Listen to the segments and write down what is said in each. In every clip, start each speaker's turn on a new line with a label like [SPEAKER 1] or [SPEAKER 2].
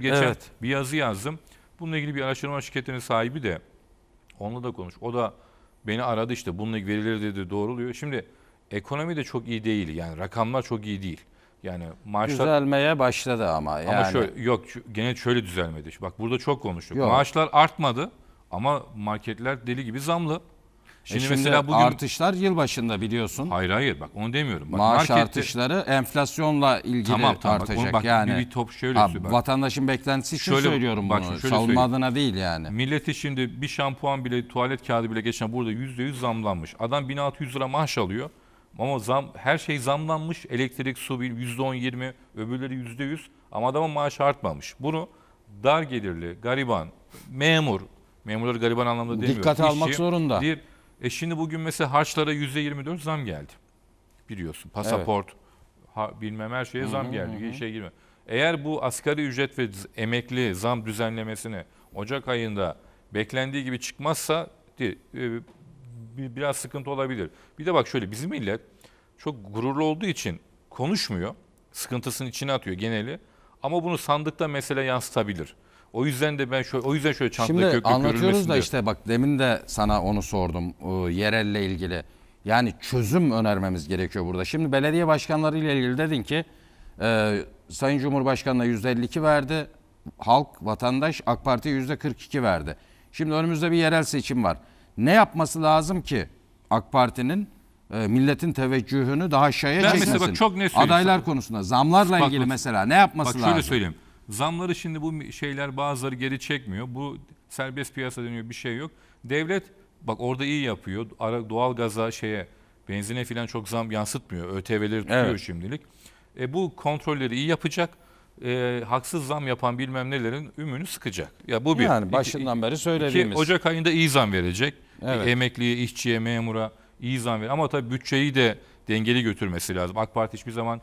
[SPEAKER 1] Geçen
[SPEAKER 2] Evet.
[SPEAKER 1] bir yazı yazdım. Bununla ilgili bir araştırma şirketinin sahibi de onunla da konuş. O da beni aradı işte bununla ilgili verileri dedi doğruluyor. Şimdi ekonomi de çok iyi değil. Yani rakamlar çok iyi değil. Yani maaşlar
[SPEAKER 2] Düzelmeye başladı ama yani.
[SPEAKER 1] ama şöyle yok gene şöyle düzelmedi. Bak burada çok konuştuk.
[SPEAKER 2] Yok.
[SPEAKER 1] Maaşlar artmadı ama marketler deli gibi zamlı. Şimdi,
[SPEAKER 2] şimdi
[SPEAKER 1] mesela bugün
[SPEAKER 2] artışlar yılbaşında biliyorsun.
[SPEAKER 1] hayır hayır bak onu demiyorum. Bak
[SPEAKER 2] Maaş
[SPEAKER 1] markette-
[SPEAKER 2] artışları enflasyonla ilgili
[SPEAKER 1] tamam tamam bak,
[SPEAKER 2] artacak.
[SPEAKER 1] onu bak,
[SPEAKER 2] yani
[SPEAKER 1] bir, top şöyle
[SPEAKER 2] Ha,
[SPEAKER 1] bak.
[SPEAKER 2] vatandaşın beklentisi için
[SPEAKER 1] Şöyle-
[SPEAKER 2] söylüyorum
[SPEAKER 1] bak
[SPEAKER 2] bunu.
[SPEAKER 1] şöyle
[SPEAKER 2] Savunma
[SPEAKER 1] söyleyeyim.
[SPEAKER 2] adına değil yani.
[SPEAKER 1] Milleti şimdi bir şampuan bile tuvalet kağıdı bile geçen burada %100 zamlanmış. Adam 1600 lira maaş alıyor. Ama zam her şey zamlanmış. Elektrik, su bir %10-20, öbürleri %100 ama adamın maaşı artmamış. Bunu dar gelirli, gariban, memur, memurları gariban anlamda demiyorum.
[SPEAKER 2] Dikkate almak zorunda.
[SPEAKER 1] Bir, e şimdi bugün mesela harçlara %24 zam geldi. Biliyorsun pasaport, ha, bilmem her şeye zam geldi. Şey girme. Eğer bu asgari ücret ve emekli zam düzenlemesini Ocak ayında beklendiği gibi çıkmazsa e, bir- biraz sıkıntı olabilir. Bir de bak şöyle bizim millet çok gururlu olduğu için konuşmuyor. Sıkıntısını içine atıyor geneli. Ama bunu sandıkta mesela yansıtabilir. O yüzden de ben şöyle o yüzden şöyle çantada
[SPEAKER 2] Şimdi
[SPEAKER 1] kök kök
[SPEAKER 2] anlatıyoruz da işte bak demin de sana onu sordum e, yerelle ilgili. Yani çözüm önermemiz gerekiyor burada. Şimdi belediye başkanları ile ilgili dedin ki e, Sayın Cumhurbaşkanı'na %52 verdi. Halk, vatandaş AK Parti'ye %42 verdi. Şimdi önümüzde bir yerel seçim var. Ne yapması lazım ki AK Parti'nin e, milletin teveccühünü daha aşağıya
[SPEAKER 1] Ben mesela
[SPEAKER 2] çekmesin?
[SPEAKER 1] bak çok söyleyeyim
[SPEAKER 2] Adaylar konusunda zamlarla
[SPEAKER 1] Bak
[SPEAKER 2] ilgili
[SPEAKER 1] bak-
[SPEAKER 2] mesela ne yapması
[SPEAKER 1] Bak
[SPEAKER 2] lazım?
[SPEAKER 1] şöyle söyleyeyim. Zamları şimdi bu şeyler bazıları geri çekmiyor. Bu serbest piyasa deniyor bir şey yok. Devlet bak orada iyi yapıyor. Ara, doğal gaza şeye benzine falan çok zam yansıtmıyor. ÖTV'leri tutuyor
[SPEAKER 2] Evet.
[SPEAKER 1] şimdilik. E, bu kontrolleri iyi yapacak. E, haksız zam yapan bilmem nelerin ümünü sıkacak. Ya bu bir.
[SPEAKER 2] Yani
[SPEAKER 1] İki-
[SPEAKER 2] başından beri
[SPEAKER 1] iki,
[SPEAKER 2] söylediğimiz.
[SPEAKER 1] Ocak ayında iyi zam verecek.
[SPEAKER 2] Evet.
[SPEAKER 1] E, Emekliye, işçiye, memura iyi zam verir. Ama tabii bütçeyi de dengeli götürmesi lazım. AK Parti hiçbir zaman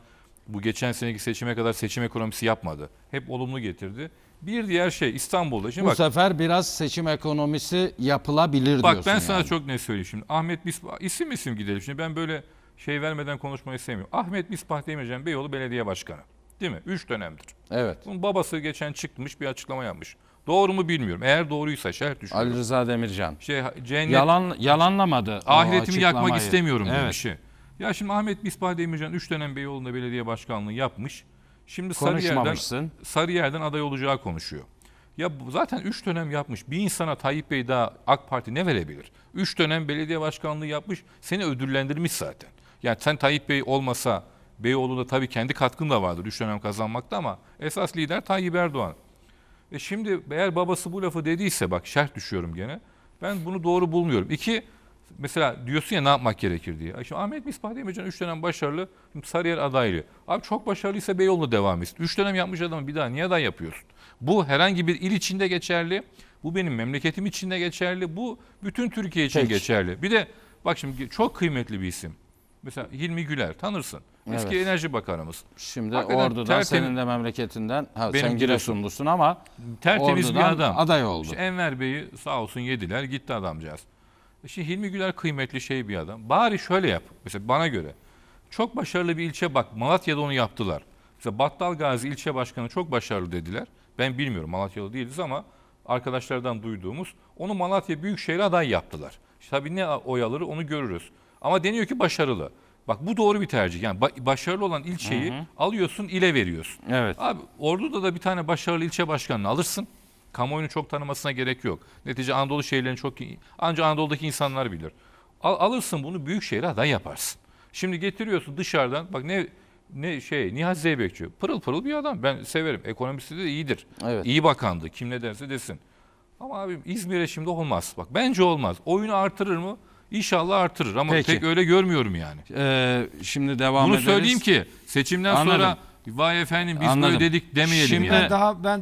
[SPEAKER 1] bu geçen seneki seçime kadar seçim ekonomisi yapmadı. Hep olumlu getirdi. Bir diğer şey İstanbul'da. Şimdi
[SPEAKER 2] Bu
[SPEAKER 1] bak,
[SPEAKER 2] sefer biraz seçim ekonomisi yapılabilir
[SPEAKER 1] bak
[SPEAKER 2] diyorsun
[SPEAKER 1] ben sana
[SPEAKER 2] yani.
[SPEAKER 1] çok ne söyleyeyim şimdi. Ahmet Misbah, isim isim gidelim. Şimdi ben böyle şey vermeden konuşmayı sevmiyorum. Ahmet Misbah Demircan Beyoğlu Belediye Başkanı. Değil mi? Üç dönemdir.
[SPEAKER 2] Evet.
[SPEAKER 1] Bunun babası geçen çıkmış bir açıklama yapmış. Doğru mu bilmiyorum. Eğer doğruysa şerh düşüyor.
[SPEAKER 2] Ali Rıza Demircan.
[SPEAKER 1] Şey, cennet,
[SPEAKER 2] Yalan yalanlamadı.
[SPEAKER 1] ahiretimi yakmak istemiyorum
[SPEAKER 2] evet.
[SPEAKER 1] demiş. Ya şimdi Ahmet Misbah Demircan 3 dönem Beyoğlu'nda belediye başkanlığı yapmış. Şimdi Sarıyer'den. Sarıyer'den aday olacağı konuşuyor. Ya zaten 3 dönem yapmış. Bir insana Tayyip Bey daha AK Parti ne verebilir? 3 dönem belediye başkanlığı yapmış. Seni ödüllendirmiş zaten. Yani sen Tayyip Bey olmasa Beyoğlu'nda tabii kendi katkın da vardır 3 dönem kazanmakta ama esas lider Tayyip Erdoğan. E şimdi eğer babası bu lafı dediyse bak şerh düşüyorum gene. Ben bunu doğru bulmuyorum. İki mesela diyorsun ya ne yapmak gerekir diye. Şimdi Ahmet Misbah Demircan 3 dönem başarılı. Şimdi Sarıyer adaylı. Abi çok başarılıysa Beyoğlu'na devam etsin. 3 dönem yapmış adamı bir daha niye aday yapıyorsun? Bu herhangi bir il içinde geçerli. Bu benim memleketim içinde geçerli. Bu bütün Türkiye için
[SPEAKER 2] Peki.
[SPEAKER 1] geçerli. Bir de bak şimdi çok kıymetli bir isim. Mesela Hilmi Güler tanırsın. Eski
[SPEAKER 2] Evet.
[SPEAKER 1] Enerji Bakanımız.
[SPEAKER 2] Şimdi
[SPEAKER 1] Hakikaten
[SPEAKER 2] Ordu'dan
[SPEAKER 1] tertemiz-
[SPEAKER 2] senin de memleketinden. Ha,
[SPEAKER 1] Benim
[SPEAKER 2] sen
[SPEAKER 1] Giresun.
[SPEAKER 2] Giresunlusun ama
[SPEAKER 1] Tertemiz
[SPEAKER 2] Ordu'dan
[SPEAKER 1] bir adam.
[SPEAKER 2] aday oldu.
[SPEAKER 1] İşte Enver Bey'i sağ olsun yediler gitti adamcağız. Şimdi Hilmi Güler kıymetli şey bir adam. Bari şöyle yap. Mesela bana göre. Çok başarılı bir ilçe bak. Malatya'da onu yaptılar. Mesela Battal Gazi ilçe başkanı çok başarılı dediler. Ben bilmiyorum Malatyalı değiliz ama arkadaşlardan duyduğumuz onu Malatya Büyükşehir aday yaptılar. İşte tabii ne oy alır onu görürüz. Ama deniyor ki başarılı. Bak bu doğru bir tercih. Yani ba- başarılı olan ilçeyi alıyorsun ile veriyorsun.
[SPEAKER 2] Evet.
[SPEAKER 1] Abi Ordu'da da bir tane başarılı ilçe başkanını alırsın. Kamuoyunu çok tanımasına gerek yok. Netice Anadolu şehirlerini çok iyi. Ancak Anadolu'daki insanlar bilir. Al- alırsın bunu büyük şehre aday yaparsın. Şimdi getiriyorsun dışarıdan bak ne ne şey Nihat Zeybekçi pırıl pırıl bir adam. Ben severim. Ekonomisi de iyidir.
[SPEAKER 2] Evet.
[SPEAKER 1] İyi bakandı. Kim ne derse desin. Ama abi İzmir'e şimdi olmaz. Bak bence olmaz. Oyunu artırır mı? İnşallah artırır ama
[SPEAKER 2] Peki.
[SPEAKER 1] pek öyle görmüyorum yani.
[SPEAKER 2] Ee, şimdi devam
[SPEAKER 1] Bunu
[SPEAKER 2] ederiz.
[SPEAKER 1] söyleyeyim ki seçimden
[SPEAKER 2] Anladım.
[SPEAKER 1] sonra vay efendim biz
[SPEAKER 2] Anladım.
[SPEAKER 1] böyle dedik demeyelim
[SPEAKER 2] Şimdi-
[SPEAKER 1] yani.
[SPEAKER 3] Daha ben